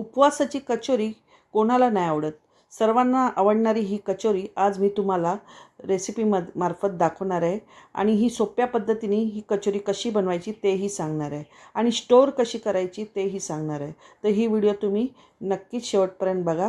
उपवासाची कचोरी कोणाला नाही आवडत. सर्वांना आवडणारी ही कचोरी आज मी तुम्हाला रेसिपी मार्फत दाखवणार आहे. आणि ही सोप्या पद्धतीने ही कचोरी कशी बनवायची तेही सांगणार आहे. आणि स्टोअर कशी करायची तेही सांगणार आहे. तर ही व्हिडिओ तुम्ही नक्कीच शेवटपर्यंत बघा.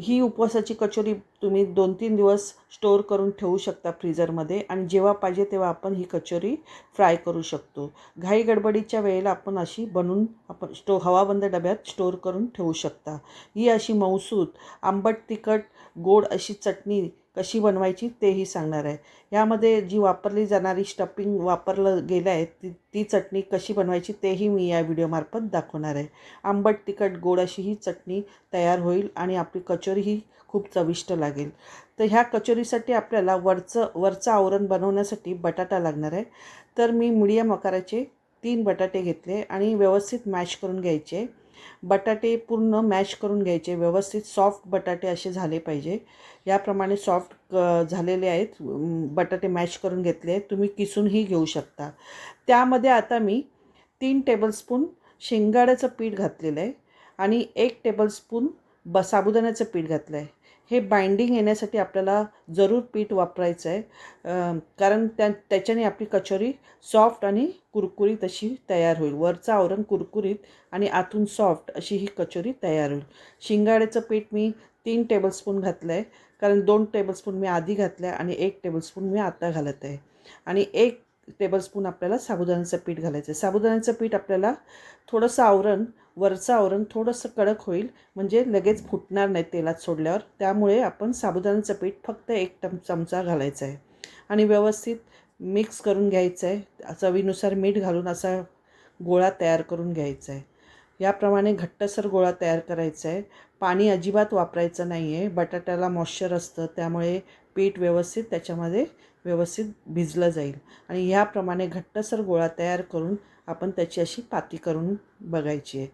ही उपवासाची कचोरी तुम्ही दोन तीन दिवस स्टोअर करून ठेवू शकता फ्रीजरमध्ये आणि जेव्हा पाहिजे तेव्हा आपण ही कचोरी फ्राय करू शकतो. घाई गडबडीच्या वेळेला आपण अशी बनवून आपण स्टो हवाबंद डब्यात स्टोअर करून ठेवू शकता. ही अशी मौसूद आंबट तिखट गोड अशी चटणी कशी बनवायची तेही सांगणार आहे. यामध्ये जी वापरली जाणारी स्टपिंग वापरलं गेलं आहे ती ती चटणी कशी बनवायची तेही मी या व्हिडिओमार्फत दाखवणार आहे. आंबट तिखट गोड अशी ही चटणी तयार होईल आणि आपली कचोरीही खूप चविष्ट लागेल. तर ह्या कचोरीसाठी आपल्याला वरचं वरचं आवरण बनवण्यासाठी बटाटा लागणार आहे. तर मी मिडियम आकाराचे तीन बटाटे घेतले आणि व्यवस्थित मॅश करून घ्यायचे. बटाटे पूर्ण मॅश करून घ्यायचे. व्यवस्थित सॉफ्ट बटाटे असे झाले पाहिजे. याप्रमाणे सॉफ्ट झालेले आहेत. बटाटे मॅश करून घेतले. तुम्ही किसूनही घेऊ शकता. त्यामध्ये आता मी तीन टेबलस्पून शेंगाड्याचं पीठ घातलेलं आहे आणि एक टेबलस्पून ब साबुदाण्याचं पीठ घातलं आहे हे बाइंडिंग येण्यासाठी आपल्याला जरूर पीठ वापरायचं आहे कारण त्या त्याच्याने आपली कचोरी सॉफ्ट आणि कुरकुरीत अशी तयार होईल. वरचं आवरण कुरकुरीत आणि आतून सॉफ्ट अशी ही कचोरी तयार होईल. शिंगाड्याचं पीठ मी तीन टेबलस्पून घातलं आहे कारण दोन टेबलस्पून मी आधी घातलं आहे आणि एक टेबलस्पून मी आता घालत आहे. आणि एक टेबलस्पून आपल्याला साबुदाण्याचं पीठ घालायचं आहे साबुदाण्याचं पीठ आपल्याला थोडंसं आवरण वरचं आवरण थोडंसं कडक होईल म्हणजे लगेच फुटणार नाही तेलात सोडल्यावर. त्यामुळे आपण साबुदाण्याचं पीठ फक्त एक टम चमचा घालायचा आहे आणि व्यवस्थित मिक्स करून घ्यायचं आहे चवीनुसार मीठ घालून असा गोळा तयार करून घ्यायचा आहे याप्रमाणे घट्टसर गोळा तयार करायचा आहे पाणी अजिबात वापरायचं नाही आहे बटाट्याला मॉश्चर असतं त्यामुळे पीठ व्यवस्थित त्याच्यामध्ये व्यवस्थित भिजलं जाईल. आणि ह्याप्रमाणे घट्टसर गोळा तयार करून आपण त्याची अशी पाती करून बघायची आहे.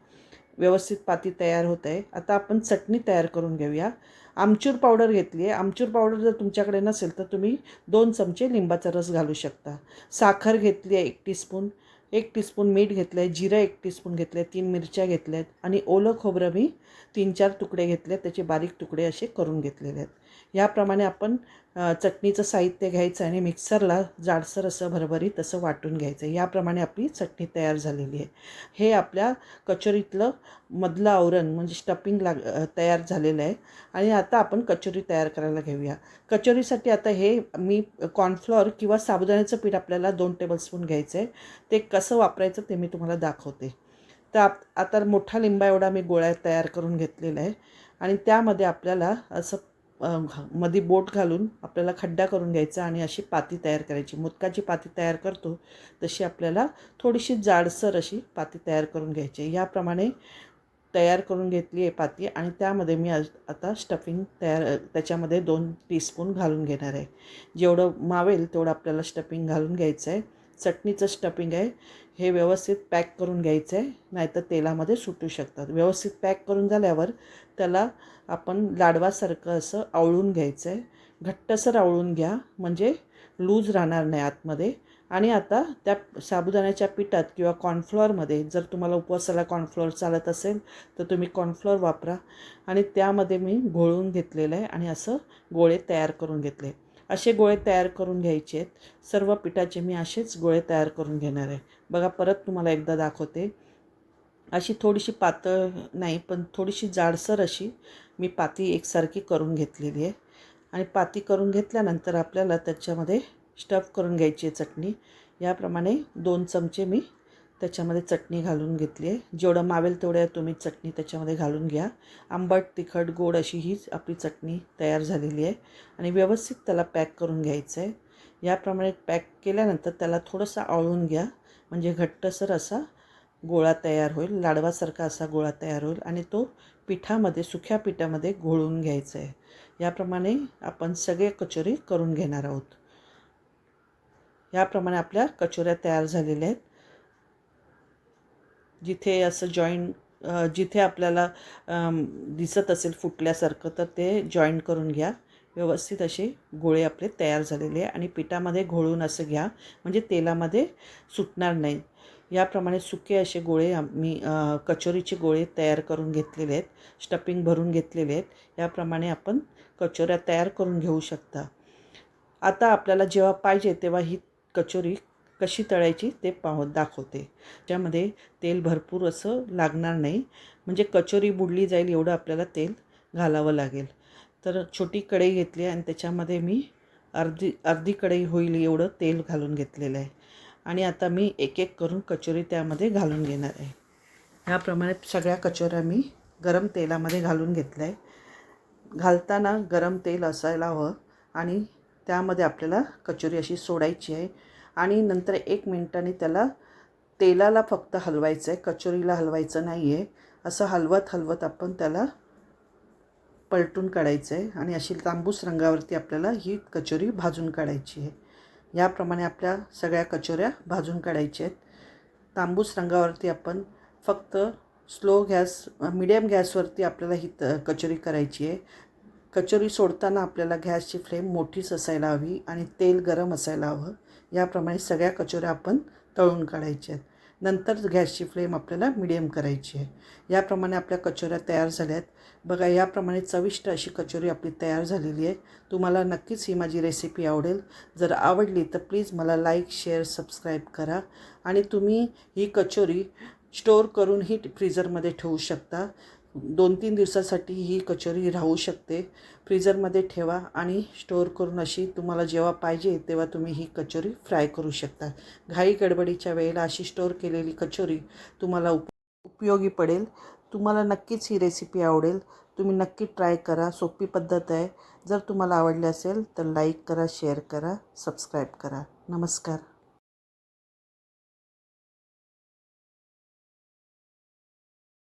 व्यवस्थित पाती तयार होत आहे. आता आपण चटणी तयार करून घेऊया. आमचूर पावडर घेतली आहे. आमचूर पावडर जर तुमच्याकडे नसेल तर तुम्ही दोन चमचे लिंबाचा रस घालू शकता. साखर घेतली आहे एक टीस्पून. एक टीस्पून मीठ घेतलं आहे जिरं एक टीस्पून घेतलं आहे तीन मिरच्या घेतल्या आहेत आणि ओलं खोबरं मी तीन चार तुकडे घेतले आहेत त्याचे बारीक तुकडे असे करून घेतलेले आहेत. याप्रमाणे आपण चटणीचं साहित्य घ्यायचं आणि मिक्सरला जाडसर असं भरभरीत असं वाटून घ्यायचं. याप्रमाणे आपली चटणी तयार झालेली आहे. हे आपल्या कचोरीतलं मधलं आवरण म्हणजे स्टफिंग लाग तयार झालेलं आहे. आणि आता आपण कचोरी तयार करायला घेऊया. कचोरीसाठी आता हे मी कॉर्नफ्लॉर किंवा साबुदाण्याचं पीठ आपल्याला दोन टेबलस्पून घ्यायचं आहे ते कसं वापरायचं ते मी तुम्हाला दाखवते. तर आप आता मोठा लिंबा एवढा मी गोळ्या तयार करून घेतलेला आहे. आणि त्यामध्ये आपल्याला असं मध्ये बोट घालून आपल्याला खड्डा करून घ्यायचा आणि अशी पाती तयार करायची. मुदकाची पाती तयार करतो तशी आपल्याला थोडीशी जाडसर अशी पाती तयार करून घ्यायची. याप्रमाणे तयार करून घेतली आहे पाती आणि त्यामध्ये मी आज आता स्टफिंग तयार त्याच्यामध्ये दोन टीस्पून घालून घेणार आहे. जेवढं मावेल तेवढं आपल्याला स्टफिंग घालून घ्यायचं आहे. चटणीचं स्टपिंग आहे. हे व्यवस्थित पॅक करून घ्यायचं आहे नाहीतर तेलामध्ये सुटू शकतात. व्यवस्थित पॅक करून झाल्यावर त्याला आपण लाडवासारखं असं आवळून घ्यायचं आहे घट्टसर आवळून घ्या. म्हणजे लूज राहणार नाही आतमध्ये. आणि आता त्या साबुदाण्याच्या पिठात किंवा कॉर्नफ्लॉअरमध्ये जर तुम्हाला उपवासाला कॉर्नफ्लॉर चालत असेल तर तुम्ही कॉर्नफ्लॉर वापरा. आणि त्यामध्ये मी घोळून घेतलेलं आहे आणि असं गोळे तयार करून घेतले. असे गोळे तयार करून घ्यायचे आहेत. सर्व पिठाचे मी असेच गोळे तयार करून घेणार आहे. बघा परत तुम्हाला एकदा दाखवते. अशी थोडीशी पातळ नाही पण थोडीशी जाडसर अशी मी पाती एकसारखी करून घेतलेली आहे. आणि पाती करून घेतल्यानंतर आपल्याला त्याच्यामध्ये स्टफ करून घ्यायची आहे चटणी. याप्रमाणे दोन चमचे मी त्याच्यामध्ये चटणी घालून घेतली आहे. जेवढं मावेल तेवढ्या तुम्ही चटणी त्याच्यामध्ये घालून घ्या. आंबट तिखट गोड अशी हीच आपली चटणी तयार झालेली आहे. आणि व्यवस्थित त्याला पॅक करून घ्यायचं आहे. याप्रमाणे पॅक केल्यानंतर त्याला थोडंसं आळून घ्या. म्हणजे घट्टसर असा गोळा तयार होईल. लाडवासारखा असा गोळा तयार होईल. आणि तो पिठामध्ये सुक्या पिठामध्ये घोळून घ्यायचा आहे. याप्रमाणे आपण सगळे कचोरी करून घेणार आहोत. याप्रमाणे आपल्या कचोऱ्या तयार झालेल्या आहेत. जिथे असं जॉईंट जिथे आपल्याला दिसत असेल फुटल्यासारखं तर ते जॉईंट करून घ्या. व्यवस्थित असे गोळे आपले तयार झालेले आहे. आणि पिठामध्ये घोळून असं घ्या. म्हणजे तेलामध्ये सुटणार नाही. याप्रमाणे सुके असे गोळे आम्ही कचोरीचे गोळे तयार करून घेतलेले आहेत. स्टफिंग भरून घेतलेले आहेत. याप्रमाणे आपण कचोऱ्या तयार करून घेऊ शकता. आता आपल्याला जेव्हा पाहिजे तेव्हा ही कचोरी कशी तळायची ते पाह दाखवते. त्यामध्ये तेल भरपूर असं लागणार नाही. म्हणजे कचोरी बुडली जाईल एवढं आपल्याला तेल घालावं लागेल. तर छोटी कढई घेतली आणि त्याच्यामध्ये मी अर्धी अर्धी कढई होईल एवढं तेल घालून घेतलेलं आहे. आणि आता मी एक एक करून कचोरी त्यामध्ये घालून घेणार आहे. ह्याप्रमाणे सगळ्या कचोऱ्या मी गरम तेलामध्ये घालून घेतलं आहे. घालताना गरम तेल असायला हवं आणि त्यामध्ये आपल्याला कचोरी अशी सोडायची आहे. आणि नंतर एक मिनटाने त्याला तेलाला फक्त हलवायचं आहे कचोरीला हलवायचं नाही आहे असं हलवत हलवत आपण त्याला पलटून काढायचं आहे आणि अशी तांबूस रंगावरती आपल्याला ही कचोरी भाजून काढायची आहे. याप्रमाणे आपल्या सगळ्या कचोऱ्या भाजून काढायच्या आहेत. तांबूस रंगावरती आपण फक्त स्लो गॅस मिडियम गॅसवरती आपल्याला ही त कचोरी करायची आहे. कचोरी सोडताना आपल्याला गॅसची फ्लेम मोठीच असायला हवी आणि तेल गरम असायला हवं. याप्रमाणे सगळ्या कचोऱ्या आपण तळून काढायच्या आहेत. नंतर गॅसची फ्लेम आपल्याला मिडियम करायची आहे. याप्रमाणे आपल्या कचोऱ्या तयार झाल्या आहेत बघा याप्रमाणे चविष्ट अशी कचोरी आपली तयार झालेली आहे. तुम्हाला नक्कीच ही माझी रेसिपी आवडेल. जर आवडली तर प्लीज मला लाईक शेअर सबस्क्राईब करा आणि तुम्ही ही कचोरी स्टोअर करूनही फ्रीझरमध्ये ठेवू शकता. दोन तीन दिवसासाठी ही कचोरी राहू शकते. फ्रीजरमध्ये ठेवा आणि स्टोअर करून अशी तुम्हाला जेव्हा पाहिजे तेव्हा तुम्ही ही कचोरी फ्राय करू शकता. घाई गडबडीच्या वेळेला अशी स्टोअर केलेली कचोरी तुम्हाला उप उपयोगी पडेल. तुम्हाला नक्कीच ही रेसिपी आवडेल. तुम्ही नक्की ट्राय करा. सोपी पद्धत आहे. जर तुम्हाला आवडली असेल तर लाईक करा शेअर करा सबस्क्राईब करा. नमस्कार.